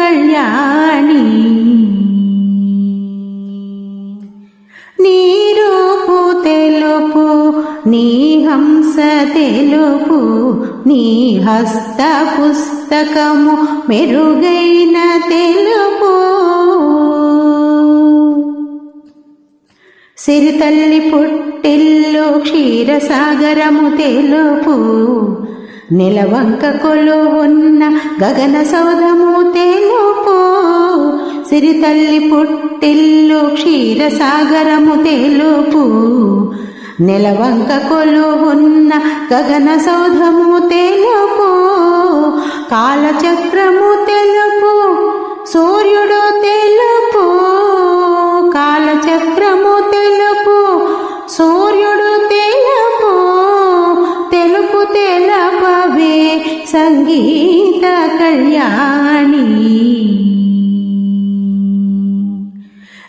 కళ్యాణి. నీ రూపు తెలుపు నీ హంస తెలుపు నీ హస్త పుస్తకము మెరుగైన తెలుపు. సిరితల్లి పుట్టిల్లు క్షీరసాగరము తెలుపు నెలవంక కొలువున్న గగన సౌధము తెలుపు తల్లి పుట్టిల్లు క్షీరసాగరము తెలుపు. నెలవంక కొలువున్న గగన సౌధము తెలుపు. కాలచక్రము తెలుపు సూర్యుడు తెలుపు. కాలచక్రము తెలుపు సూర్యుడు తెలుపు. తెలుపు తెలపవే సంగీత కళ్యాణి.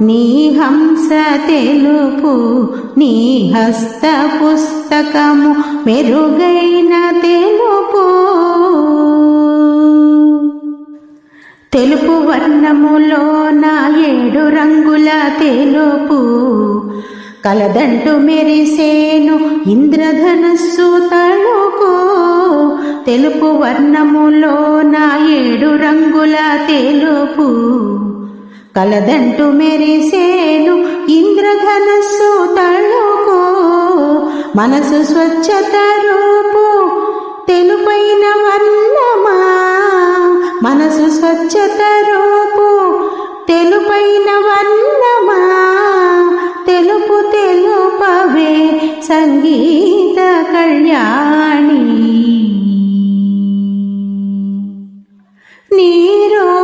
నీ హంస తెలుపు నీ హస్త పుస్తకము మెరుగైన తెలుపు. తెలుపు వర్ణములో నా ఏడు రంగుల తెలుపు. కలదంటు మెరిసేను ఇంద్రధనస్సు తలుపు తెలుపు వర్ణములో నా ఏడు రంగుల తెలుపు. కలదంటు మెరిసేను ఇంద్రధనస్సు తలుపు మనసు స్వచ్ఛత రూపు తెలుపైన వర్ణమా మనసు స్వచ్ఛత రూపు తెలుపైన వర్ణమా తెలుపు తెలుపవే సంగీత కళ్యాణి. నీరో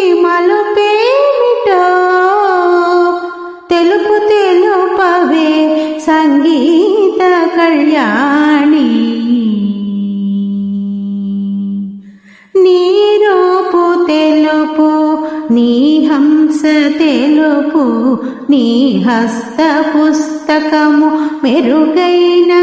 నీ హంస తెలుపు నీ హస్త పుస్తకము మెరుగైన